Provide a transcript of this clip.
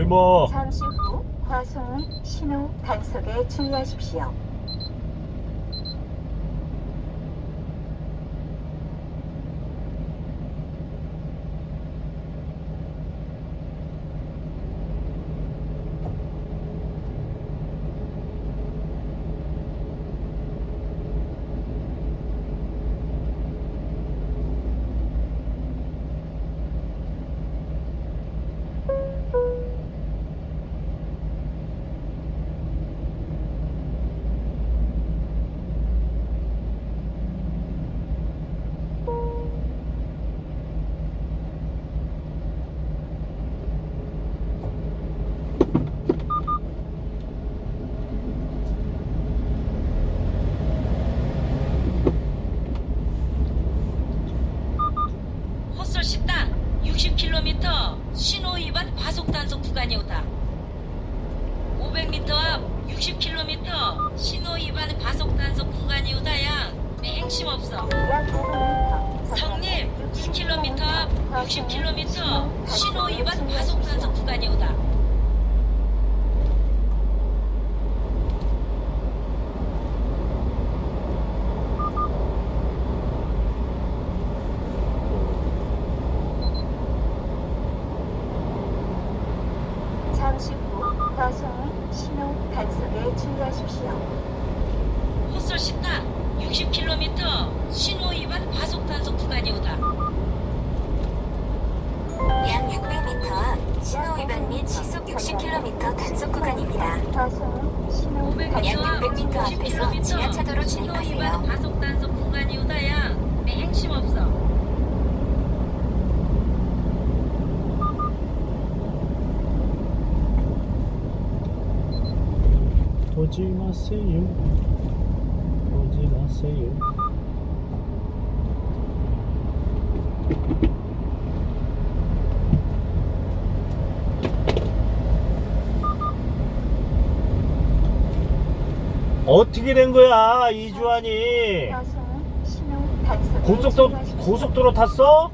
뭐 잠시 후 과속 신호 단속에 주의하십시오. 헛솔씨 땅 60km 신호 위반 과속 단속 구간이 오다. 500m 앞 60km 신호 위반 과속 단속 구간이 오다야. 내 행심 없어. 약 500m 성립 10km 앞 60km 신호 위반 과속 단속 구간이 오다. 잠시 후 과속 신호 단속에 주의하십시오. 헛솔씨 땅 60km 신호 위반 과속 단속 구간이 오다. 약 600m 앞 신호 위반 및 시속 60km 단속 구간입니다. 과속 신호 500m 단속 약 600m 앞에서 60km 지하차도로 진입하세요. 과속 단속 구간이 오다야. 내 행심 없어. 오지 마세요 오지 마세요 어떻게 된 거야 이주환이 고속도로. 고속도로 탔어?